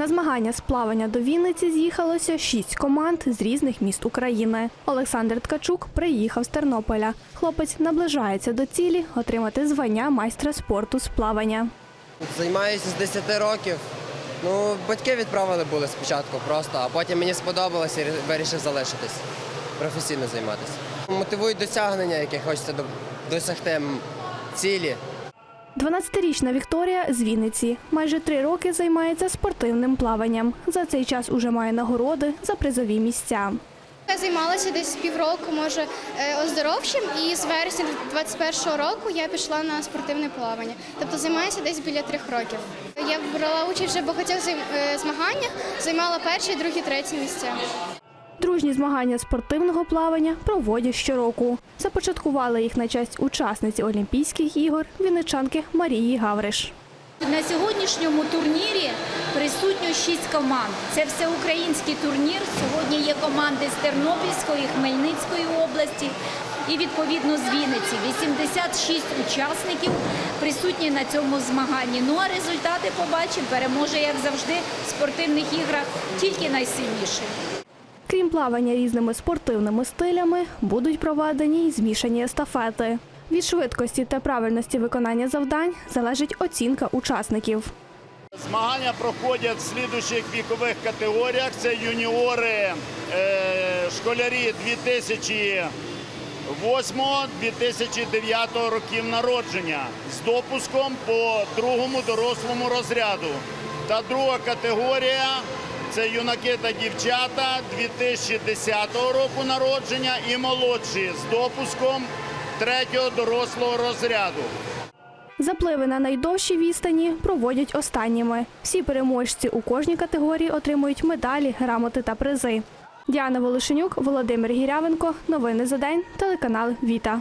На змагання з плавання до Вінниці з'їхалося шість команд з різних міст України. Олександр Ткачук приїхав з Тернополя. Хлопець наближається до цілі отримати звання майстра спорту з плавання. Займаюся з 10 років. Ну, батьки відправили були спочатку просто, а потім мені сподобалося і вирішив залишитись, професійно займатися. Мотивують досягнення, які хочеться досягти цілі. 12-річна Вікторія з Вінниці майже три роки займається спортивним плаванням. За цей час уже має нагороди за призові місця. Я займалася десь півроку, може, е, оздоровчим, і з вересня 21-го року я пішла на спортивне плавання. Тобто займаюся десь біля трьох років. Я брала участь вже в багатьох е, змаганнях, займала перші, другі, треті місця. Дружні змагання спортивного плавання проводять щороку. Започаткували їх на честь учасниці Олімпійських ігор вінничанки Марії Гавриш. На сьогоднішньому турнірі присутньо шість команд. Це всеукраїнський турнір. Сьогодні є команди з Тернопільської, Хмельницької області і відповідно з Вінниці. 86 учасників присутні на цьому змаганні. Ну а результати побачимо. Переможе, як завжди, в спортивних іграх тільки найсильніший. Крім плавання різними спортивними стилями, будуть проведені й змішані естафети. Від швидкості та правильності виконання завдань залежить оцінка учасників. Змагання проходять в слідуючих вікових категоріях. Це юніори, е, школярі 2008-2009 років народження з допуском по другому дорослому розряду. Та друга категорія це юнаки та дівчата 2010 року народження і молодші з допуском третього дорослого розряду. Запливи на найдовші відстані проводять останніми. Всі переможці у кожній категорії отримують медалі, грамоти та призи. Діана Волошенюк, Володимир Гірявенко. Новини за день. Телеканал Віта.